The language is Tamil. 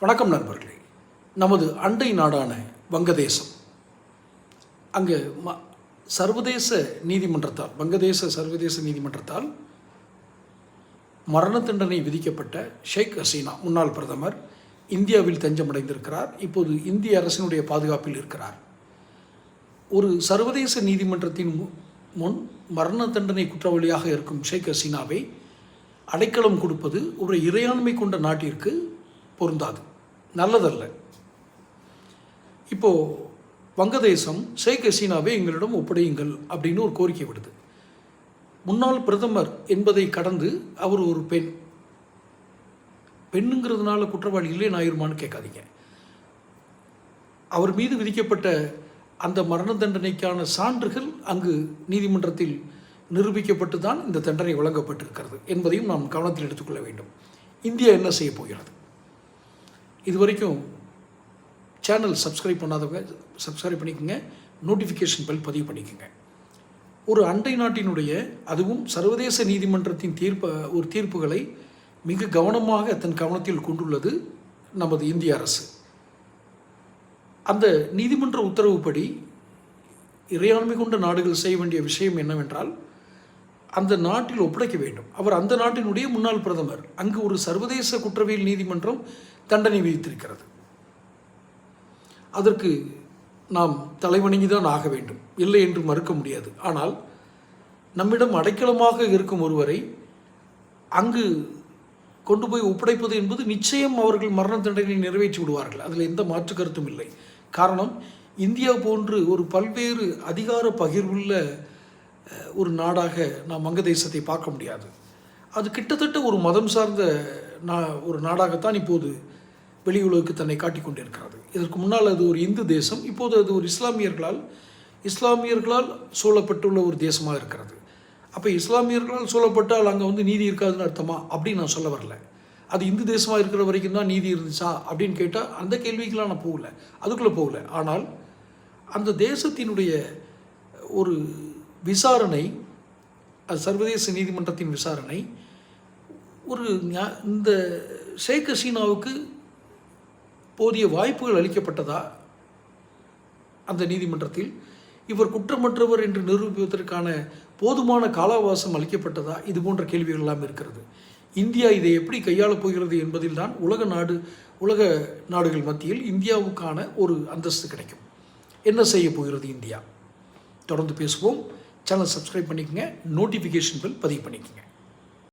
வணக்கம் நண்பர்களே. நமது அண்டை நாடான வங்கதேசம். அங்கே ம சர்வதேச நீதிமன்றத்தால் வங்கதேச சர்வதேச நீதிமன்றத்தால் மரண தண்டனை விதிக்கப்பட்ட ஷேக் ஹசீனா முன்னாள் பிரதமர் இந்தியாவில் தஞ்சமடைந்திருக்கிறார். இப்போது இந்திய அரசினுடைய பாதுகாப்பில் இருக்கிறார். ஒரு சர்வதேச நீதிமன்றத்தின் மு- முன் மரண தண்டனை குற்றவாளியாக இருக்கும் ஷேக் ஹசீனாவை அடைக்கலம் கொடுப்பது ஒரு இறையாண்மை கொண்ட நாட்டிற்கு பொருந்தாது. நல்லதல்ல. இப்போது வங்கதேசம் ஷேக் ஹசீனாவை எங்களிடம் ஒப்படையுங்கள் அப்படின்னு ஒரு கோரிக்கை விடுது. முன்னாள் பிரதமர் என்பதை கடந்து அவர் ஒரு பெண். பெண்ணுங்கிறதுனால குற்றவாளி இல்லை ஆயிருமான்னு கேட்காதீங்க. அவர் மீது விதிக்கப்பட்ட அந்த மரண தண்டனைக்கான சான்றுகள் அங்கு நீதிமன்றத்தில் நிரூபிக்கப்பட்டு தான் இந்த தண்டனை வழங்கப்பட்டிருக்கிறது என்பதையும் நாம் கவனத்தில் எடுத்துக்கொள்ள வேண்டும். இந்தியா என்ன செய்ய போகிறது? இதுவரைக்கும் சேனல் சப்ஸ்கிரைப் பண்ணாதவங்க சப்ஸ்கிரைப் பண்ணிக்கோங்க. நோட்டிஃபிகேஷன் பெல் பதிவு பண்ணிக்கோங்க. ஒரு அண்டை நாட்டினுடைய அதுவும் சர்வதேச நீதிமன்றத்தின் தீர்ப்ப ஒரு தீர்ப்புகளை மிக கவனமாக தன் கவனத்தில் கொண்டுள்ளது நமது இந்திய அரசு. அந்த நீதிமன்ற உத்தரவுப்படி இறையாண்மை கொண்ட நாடுகள் செய்ய வேண்டிய விஷயம் என்னவென்றால் அந்த நாட்டில் ஒப்படைக்க வேண்டும். அவர் அந்த நாட்டினுடைய முன்னாள் பிரதமர். அங்கு ஒரு சர்வதேச குற்றவியல் நீதிமன்றம் தண்டனை விதித்திருக்கிறது. அதற்கு நாம் தலைவணங்கி தான் ஆக வேண்டும். இல்லை என்று மறுக்க முடியாது. ஆனால் நம்மிடம் அடைக்கலமாக இருக்கும் ஒருவரை அங்கு கொண்டு போய் ஒப்படைப்பது என்பது நிச்சயம் அவர்கள் மரண தண்டனை நிறைவேற்றி விடுவார்கள். அதில் எந்த மாற்று கருத்தும் இல்லை. காரணம் இந்தியா போன்று ஒரு பல்வேறு அதிகார பகிர்வுள்ள ஒரு நாடாக நாம் வங்கதேசத்தை பார்க்க முடியாது. அது கிட்டத்தட்ட ஒரு மதம் சார்ந்த நா ஒரு நாடாகத்தான் இப்போது வெளியுலகுக்கு தன்னை காட்டிக்கொண்டிருக்கிறது இதற்கு முன்னால் அது ஒரு இந்து தேசம் இப்போது அது ஒரு இஸ்லாமியர்களால் இஸ்லாமியர்களால் சூழப்பட்டுள்ள ஒரு தேசமாக இருக்கிறது. அப்போ இஸ்லாமியர்களால் சூழப்பட்டால் அங்கே வந்து நீதி இருக்காதுன்னு அர்த்தமா? அப்படின்னு நான் சொல்ல வரல. அது இந்து தேசமாக இருக்கிற வரைக்கும் தான் நீதி இருந்துச்சா? அப்படின்னு கேட்டால் அந்த கேள்விக்கெலாம் நான் போகல. அதுக்குள்ளே போகல. ஆனால் அந்த தேசத்தினுடைய ஒரு விசாரணை அது சர்வதேச நீதிமன்றத்தின் விசாரணை. ஒரு இந்த ஷேக் ஹசீனாவுக்கு போதிய வாய்ப்புகள் அளிக்கப்பட்டதா? அந்த நீதிமன்றத்தில் இவர் குற்றமற்றவர் என்று நிரூபிப்பதற்கான போதுமான காலாவாசம் அளிக்கப்பட்டதா? இது போன்ற கேள்விகள் எல்லாம் இருக்கிறது. இந்தியா இதை எப்படி கையாளப் போகிறது என்பதில் தான் உலக நாடு உலக நாடுகள் மத்தியில் இந்தியாவுக்கான ஒரு அந்தஸ்து கிடைக்கும். என்ன செய்ய போகிறது இந்தியா? தொடர்ந்து பேசுவோம். சேனல் சப்ஸ்கிரைப் பண்ணிக்கங்க. நோட்டிஃபிகேஷன் பில் பதிவு பண்ணிக்கோங்க.